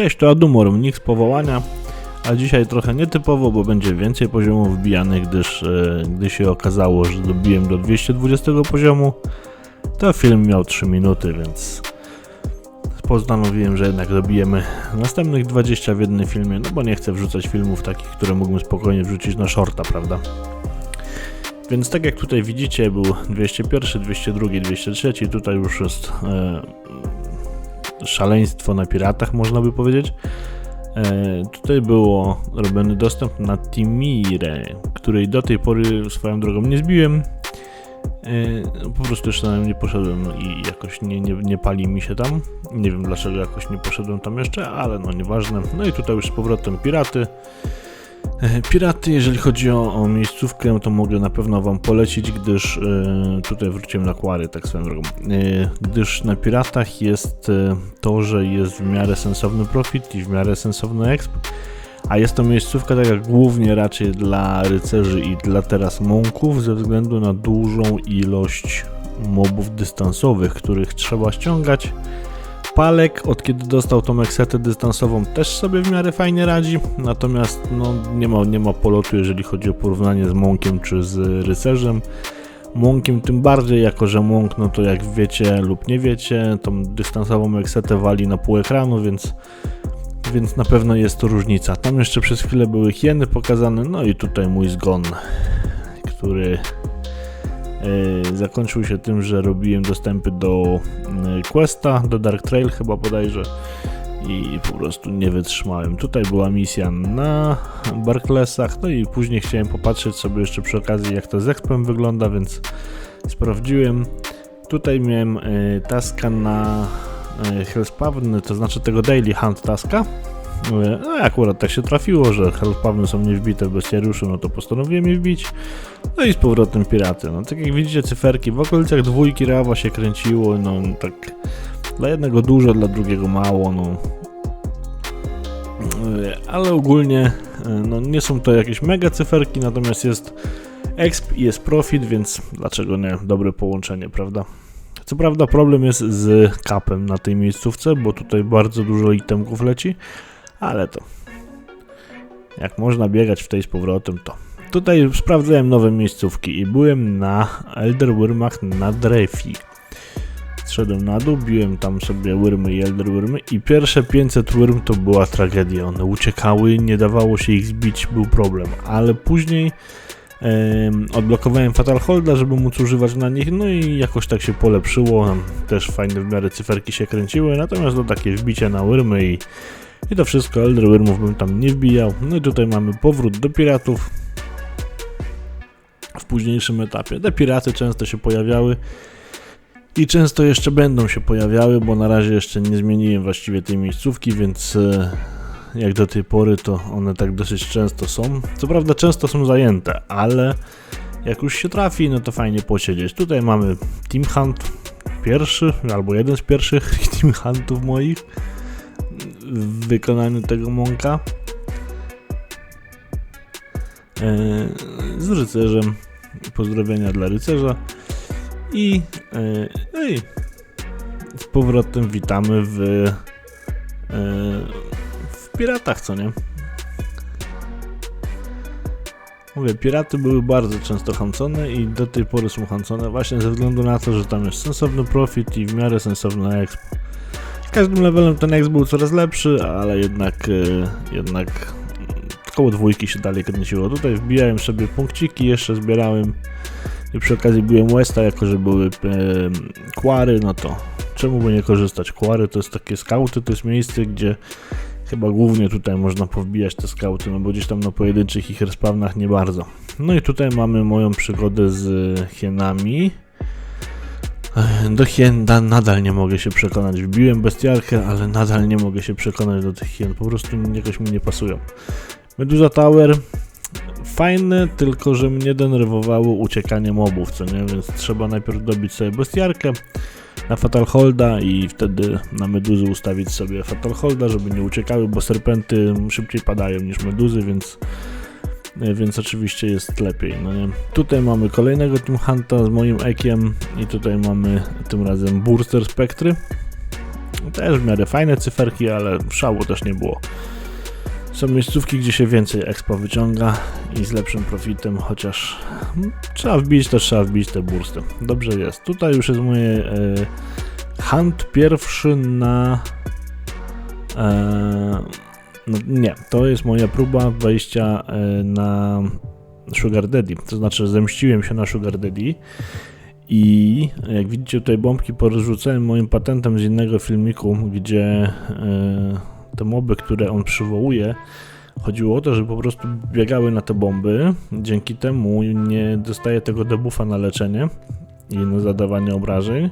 Cześć, to Adumor, nick z powołania, a dzisiaj trochę nietypowo, bo będzie więcej poziomów wbijanych, gdyż e, gdy się okazało, że dobiłem do 220 poziomu, to film miał 3 minuty, więc postanowiłem, że jednak dobijemy następnych 20 w jednym filmie, no bo nie chcę wrzucać filmów takich, które mógłbym spokojnie wrzucić na shorta, prawda? Więc tak jak tutaj widzicie, był 201, 202, 203, tutaj już jest e, szaleństwo na piratach, można by powiedzieć. E, tutaj było robiony dostęp na Timirę, której do tej pory swoją drogą nie zbiłem. E, po prostu jeszcze na nią nie poszedłem i jakoś nie, nie, nie pali mi się tam. Nie wiem dlaczego jakoś nie poszedłem tam jeszcze, ale no nieważne. No i tutaj już z powrotem piraty. E, Piraty, jeżeli chodzi o, o miejscówkę, to mogę na pewno Wam polecić, gdyż e, tutaj wróciłem na Kwary, tak swoją drogą. E, gdyż na Piratach jest to, że jest w miarę sensowny profit i w miarę sensowny exp, a jest to miejscówka taka głównie raczej dla rycerzy i dla teraz mąków, ze względu na dużą ilość mobów dystansowych, których trzeba ściągać. Palek, od kiedy dostał tą eksetę dystansową, też sobie w miarę fajnie radzi, natomiast no, nie, ma, nie ma polotu, jeżeli chodzi o porównanie z Monkiem czy z Rycerzem. Monkiem tym bardziej, jako że Monk, no to jak wiecie lub nie wiecie, tą dystansową eksetę wali na pół ekranu, więc, więc na pewno jest to różnica. Tam jeszcze przez chwilę były hieny pokazane, no i tutaj mój zgon, który zakończył się tym, że robiłem dostępy do yy, Questa, do Dark Trail chyba bodajże i po prostu nie wytrzymałem. Tutaj była misja na Barklesach, no i później chciałem popatrzeć sobie jeszcze przy okazji jak to z Expem wygląda, więc sprawdziłem. Tutaj miałem y, taska na Hellspawn, to znaczy tego Daily Hunt taska. No akurat tak się trafiło, że Hellspawny są niewbite w bestiariuszu, no to postanowiłem je wbić. No i z powrotem piraty. No tak jak widzicie cyferki, w okolicach dwójki rawa się kręciło, no tak dla jednego dużo, dla drugiego mało, no. Ale ogólnie no, nie są to jakieś mega cyferki, natomiast jest exp i jest profit, więc dlaczego nie? Dobre połączenie, prawda? Co prawda problem jest z kapem na tej miejscówce, bo tutaj bardzo dużo itemków leci, ale to jak można biegać w tej z powrotem, to tutaj sprawdzałem nowe miejscówki i byłem na Elder Wyrmach na Drefi. Zszedłem na dół, biłem tam sobie wyrmy i Elder Wyrmy i pierwsze 500 wyrm to była tragedia. One uciekały, nie dawało się ich zbić, był problem, ale później odblokowałem Fatal Holda, żeby móc używać na nich, no i jakoś tak się polepszyło, też fajne w miarę cyferki się kręciły, natomiast do takie wbicie na wyrmy i i to wszystko, Elder Wyrmów bym tam nie wbijał. No i tutaj mamy powrót do piratów w późniejszym etapie. Te piraty często się pojawiały i często jeszcze będą się pojawiały, bo na razie jeszcze nie zmieniłem właściwie tej miejscówki, więc e, jak do tej pory to one tak dosyć często są. Co prawda często są zajęte, ale jak już się trafi, no to fajnie posiedzieć. Tutaj mamy Team Hunt, pierwszy albo jeden z pierwszych Team Huntów moich w wykonaniu tego mąka e, z rycerzem. Pozdrowienia dla rycerza. I, e, no i z powrotem witamy w, e, w piratach, co nie? Mówię, piraty były bardzo często hamcone i do tej pory są hamcone właśnie ze względu na to, że tam jest sensowny profit i w miarę sensowna expo. Każdym levelem ten X był coraz lepszy, ale jednak, e, jednak koło dwójki się dalej kręciło. Tutaj wbijałem sobie punkciki, jeszcze zbierałem i przy okazji byłem Westa, jako że były e, no to czemu by nie korzystać? Kwary to jest takie skauty, to jest miejsce, gdzie chyba głównie tutaj można powbijać te skauty, no bo gdzieś tam na pojedynczych ich respawnach nie bardzo. No i tutaj mamy moją przygodę z hienami. Do hien nadal nie mogę się przekonać. Wbiłem bestiarkę, ale nadal nie mogę się przekonać do tych hien. Po prostu jakoś mi nie pasują. Medusa Tower fajne, tylko że mnie denerwowało uciekanie mobów, co nie? Więc trzeba najpierw dobić sobie bestiarkę na Fatal Holda i wtedy na meduzy ustawić sobie Fatal Holda, żeby nie uciekały, bo serpenty szybciej padają niż meduzy, więc więc oczywiście jest lepiej, no nie? Tutaj mamy kolejnego Team Hunta z moim ekiem i tutaj mamy tym razem Burster Spectry. Też w miarę fajne cyferki, ale szału też nie było. Są miejscówki, gdzie się więcej expo wyciąga i z lepszym profitem, chociaż hmm, trzeba wbić, to trzeba wbić te bursty. Dobrze jest. Tutaj już jest moje e, hunt pierwszy na... E, no, nie, to jest moja próba wejścia e, na Sugar Daddy. To znaczy, zemściłem się na Sugar Daddy i jak widzicie tutaj bombki porzucałem moim patentem z innego filmiku, gdzie e, te moby, które on przywołuje, chodziło o to, że po prostu biegały na te bomby. Dzięki temu nie dostaje tego debuffa na leczenie i na zadawanie obrażeń.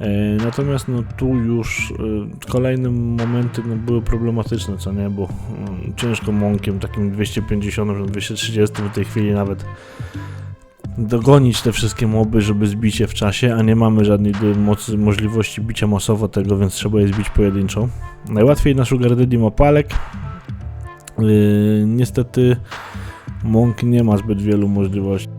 E, natomiast no tu już e, kolejne momenty no, były problematyczne, co nie, bo mm, ciężko mąkiem takim 250, 230 w tej chwili nawet dogonić te wszystkie moby, żeby zbić je w czasie, a nie mamy żadnej mocy, możliwości bicia masowo tego, więc trzeba je zbić pojedynczo. Najłatwiej na Sugar Daddy ma palek. Yy, niestety Monk nie ma zbyt wielu możliwości.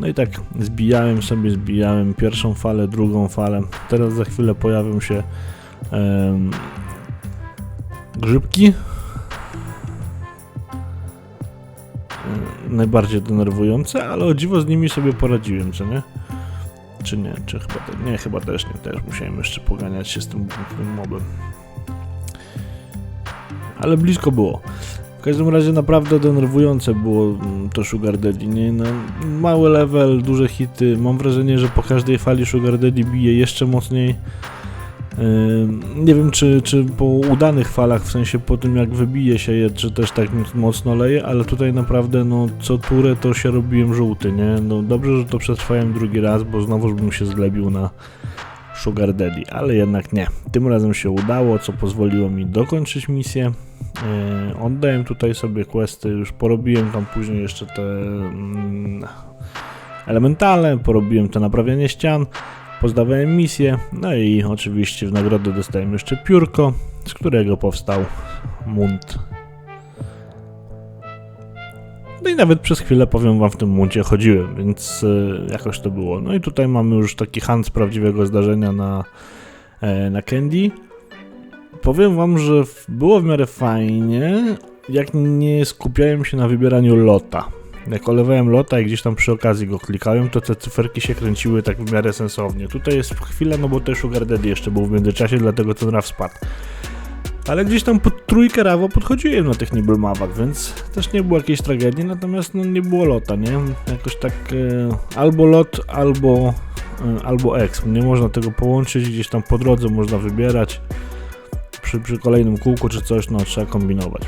No i tak zbijałem sobie, zbijałem pierwszą falę, drugą falę. Teraz za chwilę pojawią się um, grzybki. najbardziej denerwujące, ale o dziwo z nimi sobie poradziłem, co nie? Czy nie? Czy chyba te, nie? Chyba też nie. Też musiałem jeszcze poganiać się z tym, tym mobem. Ale blisko było. W każdym razie naprawdę denerwujące było mm, to Sugar Daddy, nie? No, mały level, duże hity. Mam wrażenie, że po każdej fali Sugar Daddy bije jeszcze mocniej. Nie wiem, czy, czy po udanych falach, w sensie po tym jak wybije się je, czy też tak mocno leje, ale tutaj naprawdę no co turę to się robiłem żółty, nie? No dobrze, że to przetrwałem drugi raz, bo znowuż bym się zglebił na Sugar Daddy, ale jednak nie. Tym razem się udało, co pozwoliło mi dokończyć misję. Yy, oddałem tutaj sobie questy, już porobiłem tam później jeszcze te mm, elementale, porobiłem to naprawianie ścian, pozdawałem misję, no i oczywiście w nagrodę dostałem jeszcze piórko, z którego powstał munt. No i nawet przez chwilę, powiem wam, w tym muncie chodziłem, więc e, jakoś to było. No i tutaj mamy już taki hand z prawdziwego zdarzenia na, e, na Candy. Powiem wam, że było w miarę fajnie, jak nie skupiałem się na wybieraniu lota jak olewałem lota i gdzieś tam przy okazji go klikałem, to te cyferki się kręciły tak w miarę sensownie. Tutaj jest chwilę, no bo też Sugar Daddy jeszcze był w międzyczasie, dlatego ten RAW spadł. Ale gdzieś tam pod trójkę rawo podchodziłem na tych Nibble Mawach, więc też nie było jakiejś tragedii, natomiast no, nie było lota, nie? Jakoś tak e, albo lot, albo, e, albo exp. Nie można tego połączyć, gdzieś tam po drodze można wybierać. Przy, przy kolejnym kółku czy coś, no trzeba kombinować.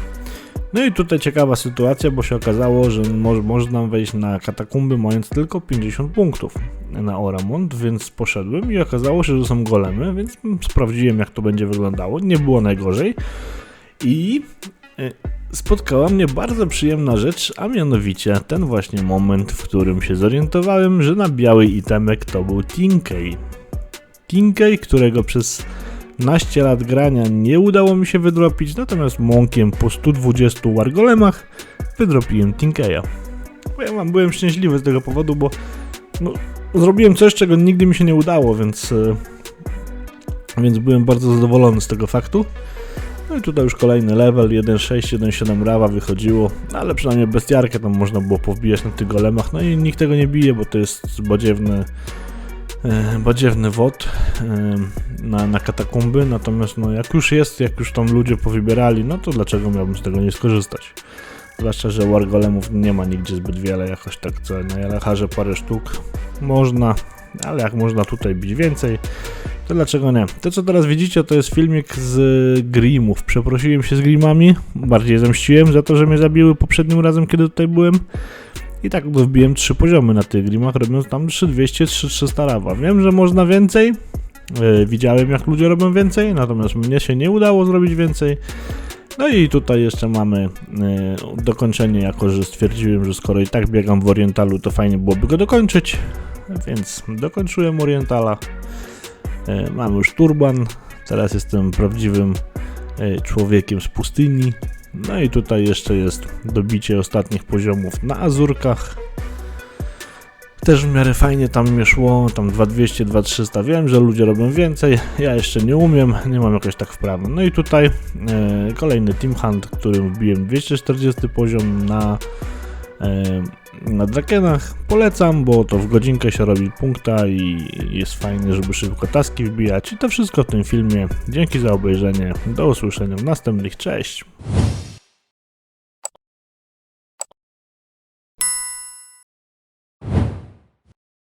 No i tutaj ciekawa sytuacja, bo się okazało, że mo można wejść na katakumby mając tylko 50 punktów na Oramont, więc poszedłem i okazało się, że są golemy, więc sprawdziłem jak to będzie wyglądało. Nie było najgorzej i e, spotkała mnie bardzo przyjemna rzecz, a mianowicie ten właśnie moment, w którym się zorientowałem, że na biały itemek to był Tinkey. Tinkey, którego przez 15 lat grania nie udało mi się wydropić, natomiast mąkiem po 120 wargolemach wydropiłem Tinkeya. Ja wam byłem szczęśliwy z tego powodu, bo no, zrobiłem coś, czego nigdy mi się nie udało, więc, e, więc byłem bardzo zadowolony z tego faktu. No i tutaj już kolejny level, 1.6, 1.7 rawa wychodziło, no, ale przynajmniej bestiarkę tam można było powbijać na tych golemach, no i nikt tego nie bije, bo to jest badziewny badziewny wod e, na, na katakumby, natomiast no, jak już jest, jak już tam ludzie powybierali, no to dlaczego miałbym z tego nie skorzystać? Zwłaszcza, że wargolemów nie ma nigdzie zbyt wiele, jakoś tak co na Jalacharze parę sztuk można, ale jak można tutaj bić więcej, to dlaczego nie? To co teraz widzicie to jest filmik z Grimów. Przeprosiłem się z Grimami, bardziej zemściłem za to, że mnie zabiły poprzednim razem, kiedy tutaj byłem. I tak wbiłem trzy poziomy na tych grimach, robiąc tam 3200, 3300 rawa. Wiem, że można więcej. Yy, widziałem jak ludzie robią więcej, natomiast mnie się nie udało zrobić więcej. No i tutaj jeszcze mamy yy, dokończenie, jako że stwierdziłem, że skoro i tak biegam w Orientalu, to fajnie byłoby go dokończyć. Więc dokończyłem Orientala. Yy, mam już turban. Teraz jestem prawdziwym człowiekiem z pustyni. No i tutaj jeszcze jest dobicie ostatnich poziomów na Azurkach. Też w miarę fajnie tam mnie szło, tam 2200, 2300, wiem, że ludzie robią więcej, ja jeszcze nie umiem, nie mam jakoś tak wprawy. No i tutaj e, kolejny Team Hunt, którym wbiłem 240 poziom na, e, na Drakenach. Polecam, bo to w godzinkę się robi punkta i jest fajnie, żeby szybko taski wbijać. I to wszystko w tym filmie. Dzięki za obejrzenie, do usłyszenia w następnych, cześć!